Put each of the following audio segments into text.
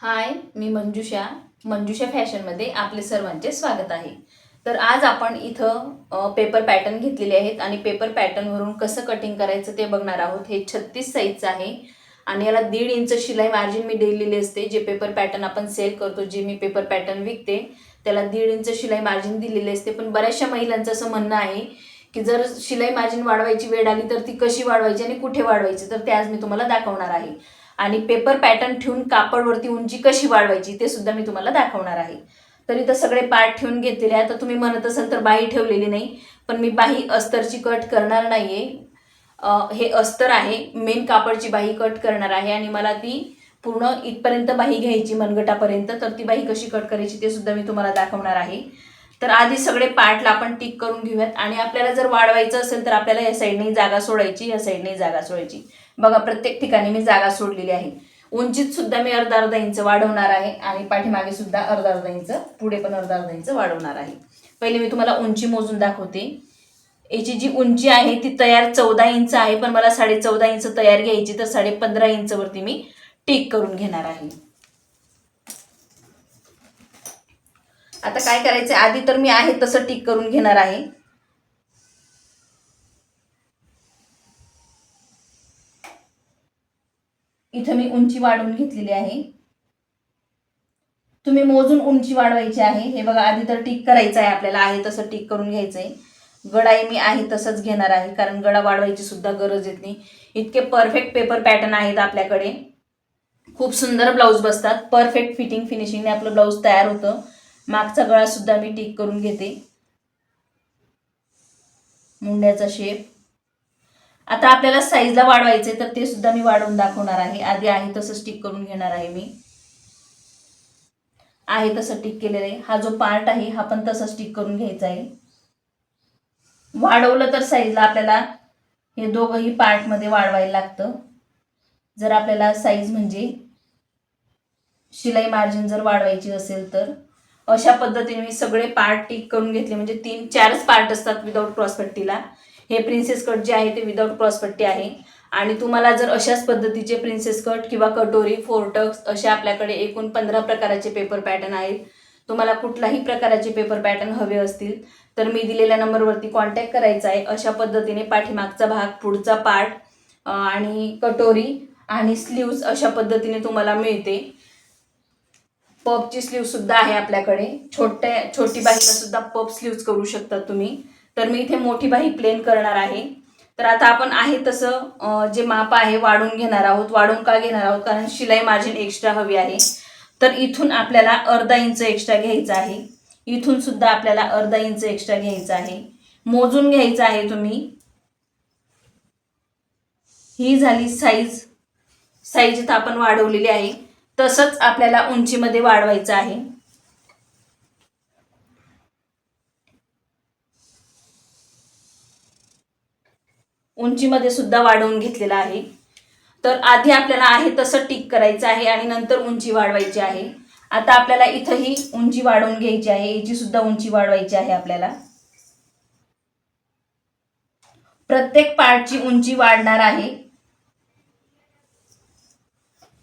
हाय मी मंजुषा. मंजुषा फॅशनमध्ये आपले सर्वांचे स्वागत आहे. तर आज आपण इथं पेपर पॅटर्न घेतलेले आहेत आणि पेपर पॅटर्नवरून कसं कटिंग करायचं ते बघणार आहोत. हे छत्तीस साईजचं आहे आणि याला दीड इंच शिलाई मार्जिन मी दिलेली असते जे पेपर पॅटर्न आपण सेल करतो जे मी पेपर पॅटर्न विकते त्याला दीड इंच शिलाई मार्जिन दिलेली असते. पण बऱ्याचशा महिलांचं असं म्हणणं आहे की जर शिलाई मार्जिन वाढवायची वेळ आली तर ती कशी वाढवायची आणि कुठे वाढवायची? तर ते आज मी तुम्हाला दाखवणार आहे. आणि पेपर पॅटर्न ठेवून कापडवरती उंची कशी वाढवायची ते सुद्धा मी तुम्हाला दाखवणार आहे. तर इथं सगळे पार्ट ठेवून घेतलेले आहे तर तुम्ही म्हणत असाल तर बाही ठेवलेली नाही पण मी बाही अस्तरची कट करणार नाहीये. आहे हे अस्तर आहे. मेन कापडची बाही कट करणार आहे आणि मला ती पूर्ण इथपर्यंत बाही घ्यायची मनगटापर्यंत. तर ती बाही कशी कट करायची ते सुद्धा मी तुम्हाला दाखवणार आहे. तर आधी सगळे पार्टला आपण टिक करून घेऊयात. आणि आपल्याला जर वाढवायचं असेल तर आपल्याला या साईडने जागा सोडायची या साईडने जागा सोडायची. बघा प्रत्येक ठिकाणी मी जागा सोडलेली आहे. उंचीत सुद्धा मी अर्धा अर्धा इंच वाढवणार आहे आणि पाठीमागे सुद्धा अर्धा अर्धा इंच पुढे पण अर्धा अर्धा इंच वाढवणार आहे. पहिले मी तुम्हाला उंची मोजून दाखवते. याची जी उंची आहे ती तयार चौदा इंच आहे पण मला साडे चौदा इंच तयार घ्यायची तर साडे पंधरा इंचवरती मी टिक करून घेणार आहे. आता काय करायचं आधी तर मी आहे तसं टिक करून घेणार आहे. इथं मी उंची वाढवून घेतलेली आहे. तुम्ही मोजून उंची वाढवायची आहे. हे बघा आधी तर टिक करायचं आहे आपल्याला आहे तसं टिक करून घ्यायचं आहे गडाही मी आहे तसंच घेणार आहे कारण गडा वाढवायची सुद्धा गरज येत नाही. इतके परफेक्ट पेपर पॅटर्न आहेत आपल्याकडे. खूप सुंदर ब्लाऊज बसतात. परफेक्ट फिटिंग फिनिशिंगने आपलं ब्लाऊज तयार होतं. मागचा गळा सुद्धा मी टिक करून घेते. मुंड्याचा शेप आता आपल्याला साईजला वाढवायचे तर ते सुद्धा मी वाढवून दाखवणार आहे. आधी आहे तसं स्टिक करून घेणार आहे मी. आहे तसं टिक केलेलं आहे. हा जो पार्ट आहे हा पण तसं स्टिक करून घ्यायचा आहे. वाढवलं तर साईजला आपल्याला हे दोघंही पार्टमध्ये वाढवायला लागतं. जर आपल्याला साईज म्हणजे शिलाई मार्जिन जर वाढवायची असेल तर. अशा पद्धतीने मी सगळे पार्ट टिक करून घेतले. म्हणजे तीन चारच पार्ट असतात विदाऊट क्रॉसपट्टीला हे प्रिन्सेस कट जे आहे ते विदाऊट क्रॉसपट्टी आहे. आणि तुम्हाला जर अशाच पद्धतीचे प्रिन्सेस कट किंवा कटोरी फोर्टक्स असे आपल्याकडे एकूण पंधरा प्रकाराचे पेपर पॅटर्न आहेत. तुम्हाला कुठलाही प्रकाराचे पेपर पॅटर्न हवे असतील तर मी दिलेल्या नंबरवरती कॉन्टॅक्ट करायचा आहे. अशा पद्धतीने पाठीमागचा भाग पुढचा पार्ट आणि कटोरी आणि स्लीव्ज अशा पद्धतीने तुम्हाला मिळते. पपची स्लीव सुद्धा आहे आपल्याकडे. छोट्या छोटी बाहीला सुद्धा पप स्लीव्ज करू शकता तुम्ही. तर मी इथे मोठी बाही प्लेन करणार आहे. तर आता आपण आहे तसं जे माप आहे वाढून घेणार आहोत. वाढून का घेणार आहोत? कारण शिलाई मार्जिन एक्स्ट्रा हवी आहे. तर इथून आपल्याला अर्धा इंच एक्स्ट्रा घ्यायचं आहे. इथून सुद्धा आपल्याला अर्धा इंच एक्स्ट्रा घ्यायचं आहे. मोजून घ्यायचं आहे तुम्ही. ही झाली साईज साईज इथं आपण वाढवलेली आहे. तसंच आपल्याला उंचीमध्ये वाढवायचं आहे. उंचीमध्ये सुद्धा वाढवून घेतलेला आहे. तर आधी आपल्याला आहे तसं टिक करायचं आहे आणि नंतर उंची वाढवायची आहे. आता आपल्याला इथंही उंची वाढवून घ्यायची आहे याची सुद्धा उंची वाढवायची आहे आपल्याला. प्रत्येक पार्टची उंची वाढणार आहे.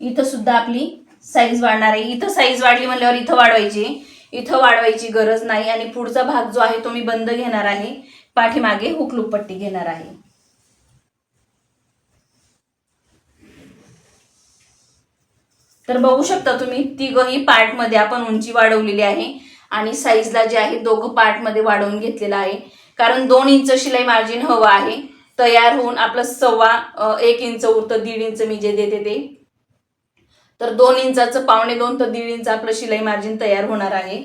इथं सुद्धा आपली साईज वाढणार आहे. इथं साईज वाढली म्हणल्यावर इथं वाढवायची. इथं वाढवायची गरज नाही आणि पुढचा भाग जो आहे तो मी बंद घेणार आहे. पाठीमागे हुकलूक पट्टी घेणार आहे. तर बघू शकता तुम्ही तिघही पार्टमध्ये आपण उंची वाढवलेली आहे आणि साईजला जे आहे दोघं पार्टमध्ये वाढवून घेतलेलं आहे. कारण दोन इंच शिलाई मार्जिन हवं आहे. तयार होऊन आपलं सव्वा एक इंच उरतं दीड इंच मी जे देते ते. तर दोन इंचाचं पावणे दोन तर दीड इंच आपलं शिलाई मार्जिन तयार होणार आहे.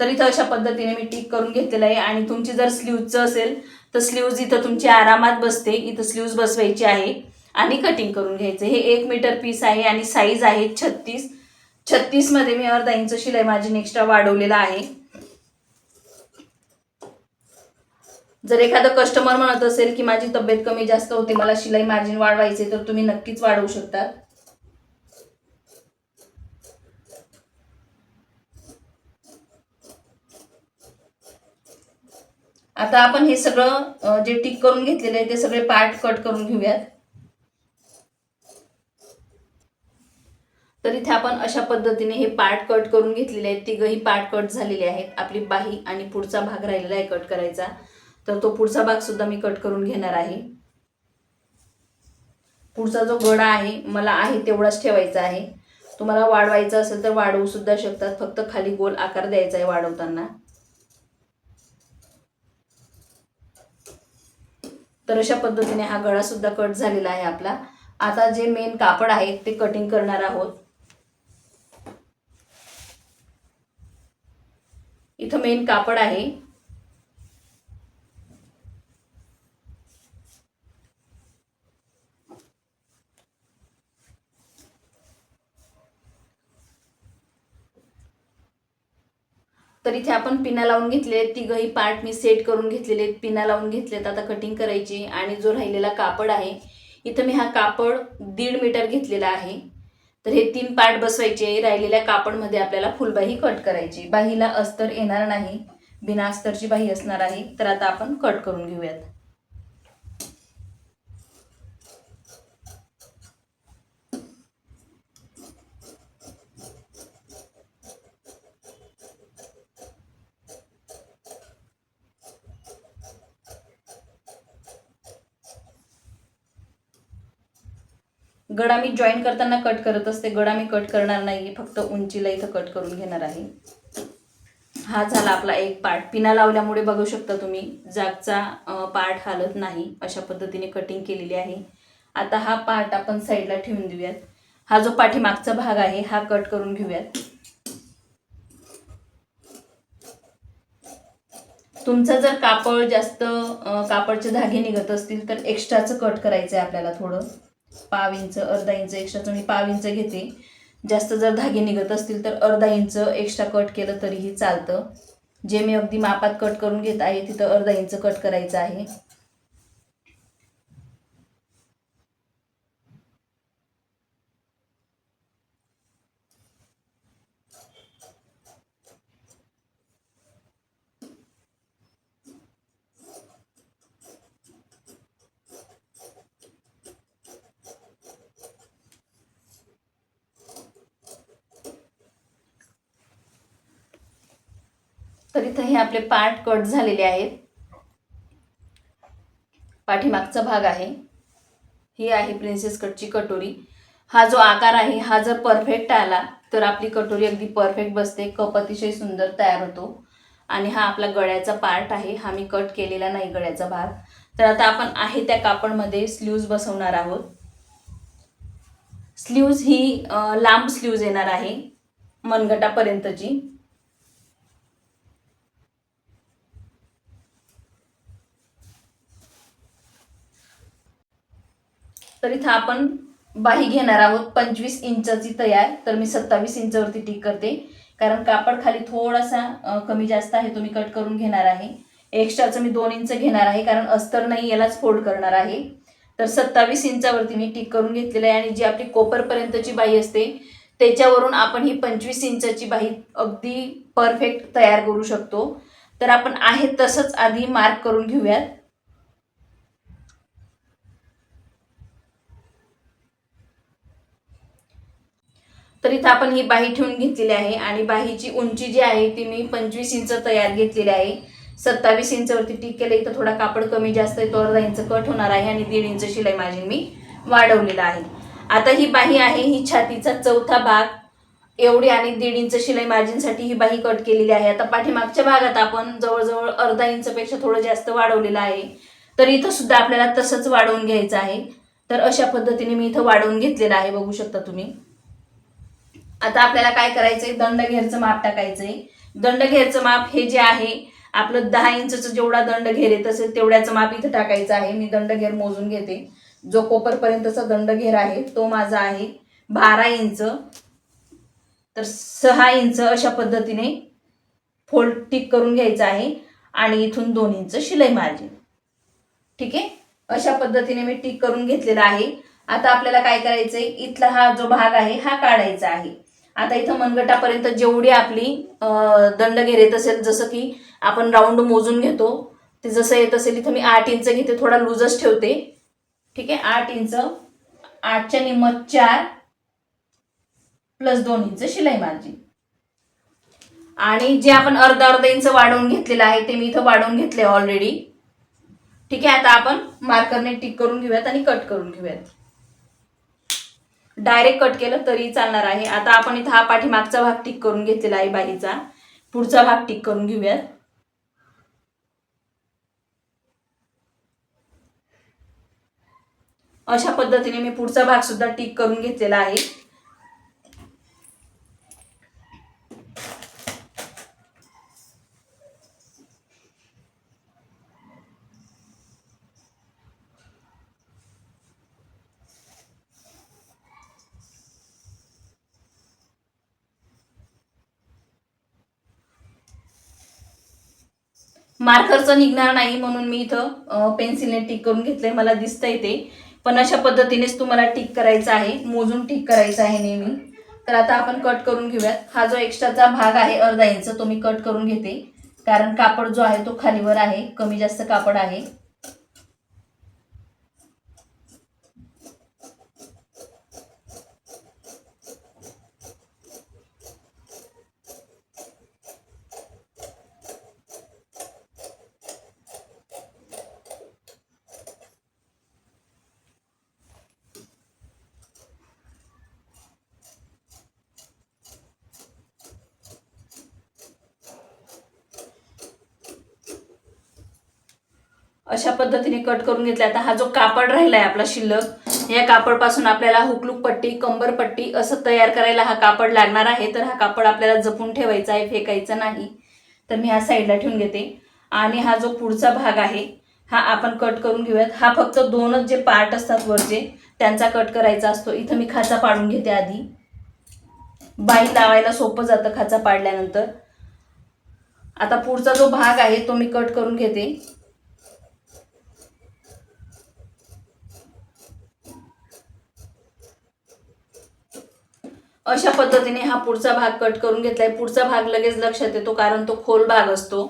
तर इथं अशा पद्धतीने मी टिक करून घेतलेलं आहे. आणि तुमची जर स्लीवचं असेल तर स्लीव्ज इथं तुमची आरामात बसते. इथं स्लीव्ज बसवायची आहे आणि कटिंग करून घ्यायचं. हे एक मीटर पीस आहे आणि साईज आहे छत्तीस. छत्तीसमध्ये मी अर्धा इंच शिलाई मार्जिन एक्स्ट्रा वाढवलेला आहे. जर एखादं कस्टमर म्हणत असेल की माझी तब्येत कमी जास्त होते मला शिलाई मार्जिन वाढवायचे तर तुम्ही नक्कीच वाढवू शकता. आता आपण हे सगळं जे टिक करून घेतलेलं आहे ते सगळे पार्ट कट करून घेऊयात. तर इथे आपण अशा पद्धतीने हे पार्ट कट करून घेतलेले आहेत. तिघही पार्ट कट झालेले आहेत. आपली बाही आणि पुढचा भाग राहिलेला आहे कट करायचा. तर तो पुढचा भाग सुद्धा मी कट करून घेणार आहे. पुढचा जो गडा आहे मला आहे तेवढाच ठेवायचा आहे. तुम्हाला वाढवायचा असेल तर वाढवू सुद्धा शकतात. फक्त खाली गोल आकार द्यायचा आहे वाढवताना. तर अशा पद्धतीने हा गळा सुद्धा कट झालेला आहे आपला. आता जे मेन कापड आहे ते कटिंग करणार आहोत. इथं मेन कापड आहे. तर इथे आपण पिना लावून घेतले आहेत तिघही पार्ट मी सेट करून घेतलेले आहेत. पिना लावून घेतलेत आता कटिंग करायची आणि जो राहिलेला कापड आहे इथं मी हा कापड दीड मीटर घेतलेला आहे. तर हे तीन पार्ट बसवायचे राहिलेल्या कापडमध्ये आपल्याला फुलबाही कट करायची. बाहीला अस्तर येणार नाही बिना अस्तरची बाही असणार आहे. तर आता आपण कट करून घेऊयात. गडा मी जॉईन करताना कट करत असते. गडा मी कट करणार नाही. फक्त उंचीला इथं कट करून घेणार आहे. हा झाला आपला एक पार्ट पिना लावल्यामुळे बघू शकता तुम्ही जागचा पार्ट हालत नाही. अशा पद्धतीने कटिंग केलेली आहे. आता हा पार्ट आपण साईडला ठेवून देऊयात. हा जो पाठीमागचा भाग आहे हा कट करून घेऊयात. तुमचा जर कापड जास्त कापडचे धागे निघत असतील तर एक्स्ट्राचं कट करायचं आहे आपल्याला थोडं. पाव इंच अर्धा इंच एक्स्ट्राचं मी पाव इंच घेते. जास्त जर धागे निघत असतील तर अर्धा इंच एक्स्ट्रा कट केलं तरीही चालतं. जे मी अगदी मापात कट करून घेत आहे तिथं अर्धा इंच कट करायचं आहे. तर इथं हे आपले पार्ट कट झालेले आहेत. पाठीमागचा भाग आहे. ही आहे प्रिन्सेस कटची कटोरी. हा जो आकार आहे हा जर परफेक्ट आला तर आपली कटोरी अगदी परफेक्ट बसते. कप अतिशय सुंदर तयार होतो. आणि हा आपला गळ्याचा पार्ट आहे. हा मी कट केलेला नाही गळ्याचा भाग. तर आता आपण आहे त्या कापडमध्ये स्लीव्ज बसवणार आहोत. स्लीव्ज ही लांब स्लीव्ज येणार आहे. मनगटापर्यंतची. तर इथं आपण बाही घेणार आहोत. पंचवीस इंचची तयार. तर मी सत्तावीस इंचावरती टिक करते. कारण कापड खाली थोडासा कमी जास्त आहे तो मी कट करून घेणार आहे. एक्स्ट्राचं मी दोन इंच घेणार आहे कारण अस्तर नाही यालाच फोल्ड करणार आहे. तर सत्तावीस इंचावरती मी टिक करून घेतलेलं आहे. आणि जी आपली कोपरपर्यंतची बाही असते त्याच्यावरून आपण ही पंचवीस इंचाची बाही अगदी परफेक्ट तयार करू शकतो. तर आपण आहे तसंच आधी मार्क करून घेऊयात. तर इथं आपण ही बाही ठेवून घेतलेली आहे आणि बाहीची उंची जी आहे ती मी पंचवीस इंच तयार घेतलेली आहे. सत्तावीस इंचवरती टिक केलं इथं थोडा कापड कमी जास्त आहे तो अर्धा इंच कट होणार आहे आणि दीड इंच शिलाई माझी मी वाढवलेला आहे. आता ही बाही आहे ही छातीचा चौथा भाग. एवढी आणि दीड इंच शिलाई मार्जिनसाठी ही बाही कट केलेली आहे. आता पाठीमागच्या भागात आपण जवळजवळ अर्धा इंचपेक्षा थोडं जास्त वाढवलेलं आहे. तर इथं सुद्धा आपल्याला तसंच वाढवून घ्यायचं आहे. तर अशा पद्धतीने मी इथं वाढवून घेतलेलं आहे बघू शकता तुम्ही. आता आपल्याला काय करायचंय? दंडघेरचं माप टाकायचंय. दंडघेरचं माप हे जे आहे आपलं दहा इंचचं जेवढा दंड घेर येत असेल तेवढ्याचं माप इथं टाकायचं आहे. मी दंडघेर मोजून घेते. जो कोपरपर्यंतचा दंडघेर आहे तो माझा आहे बारा इंच. तर सहा इंच अशा पद्धतीने फोल्ड टिक करून घ्यायचं आहे आणि इथून दोन इंच शिलाई मार्जिन. ठीक आहे? अशा पद्धतीने मी टिक करून घेतलेला आहे. आता आपल्याला काय करायचंय? इथला हा जो भाग आहे हा काढायचा आहे. आता इथं मनगटापर्यंत जेवढी आपली दंड घेर येत असेल जसं की आपण राऊंड मोजून घेतो ते जसं येत असेल इथं मी आठ इंच घेते थोडा लूजच ठेवते. ठीक आहे? आठ इंच आठच्या निमत चार प्लस दोन इंच शिलाई मार्जिन आणि जे आपण अर्धा अर्धा इंच वाढवून घेतलेलं आहे ते मी इथं वाढवून घेतले ऑलरेडी ठीक आहे? आता आपण मार्करने टिक करून घेऊयात आणि कट करून घेऊयात. डायरेक्ट कट केलं तरी चालणार आहे. आता आपण इथं हा पाठीमागचा भाग टिक करून घेतलेला आहे बाहीचा पुढचा भाग टिक करून घेऊयात. अशा पद्धतीने मी पुढचा भाग सुद्धा टिक करून घेतलेला आहे. मार्करचं निघणार नाही म्हणून मी इथं पेन्सिलने टिक करून घेतलंय. मला दिसतंय ते. पण अशा पद्धतीनेच तुम्हाला टिक करायचं आहे. मोजून टिक करायचं आहे नेहमी. तर आता आपण कट करून घेऊयात. हा जो एक्स्ट्राचा भाग आहे अर्धा इंच तो मी कट करून घेते. कारण कापड जो आहे तो खालीवर आहे. कमी जास्त कापड आहे. अशा पद्धतीने कट करून घेतला आता हा जो कापड राहिला आहे आपला शिल्लक या कापडपासून आपल्याला हुकलूक पट्टी कंबर पट्टी असं तयार करायला हा कापड लागणार आहे. तर हा कापड आपल्याला जपून ठेवायचा आहे फेकायचा नाही. तर मी हा साईडला ठेवून घेते. आणि हा जो पुढचा भाग आहे हा आपण कट करून घेऊयात. हा फक्त दोनच जे पार्ट असतात वरचे त्यांचा कट करायचा असतो. इथं मी खाचा पाडून घेते आधी. बाई लावायला सोपं जातं खाचा पाडल्यानंतर. आता पुढचा जो भाग आहे तो मी कट करून घेते. अशा पद्धतीने हा पुढचा भाग कट करून घेतलाय. पुढचा भाग लगेच लक्षात येतो कारण तो खोल भाग असतो.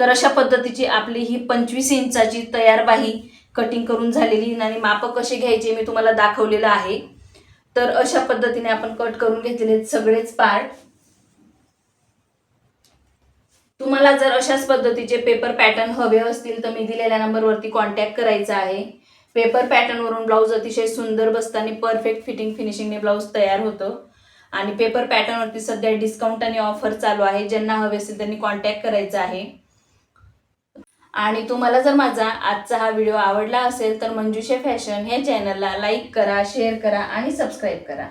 तर अशा पद्धतीची आपली ही पंचवीस इंचाची तयार बाही कटिंग करून झालेली आणि मापं कसे घ्यायचे मी तुम्हाला दाखवलेलं आहे. तर अशा पद्धतीने आपण कट करून घेतलेले आहेत सगळेच पार्ट तुम्हाला जर अशाच पद्धतीचे पेपर पॅटर्न हवे असतील तर मी दिलेल्या नंबरवरती कॉन्टॅक्ट करायचा आहे. पेपर पॅटर्नवरून ब्लाऊज अतिशय सुंदर बसताना परफेक्ट फिटिंग फिनिशिंगने ब्लाऊज तयार होतं. आणि पेपर पॅटर्नवरती सध्या डिस्काउंट आणि ऑफर चालू आहे. ज्यांना हवे असेल त्यांनी कॉन्टॅक्ट करायचा आहे. आणि तुम्हाला जर माझा आजचा हा व्हिडिओ आवडला असेल तर मंजुषे फॅशन ह्या चॅनलला लाईक करा शेअर करा आणि सबस्क्राईब करा.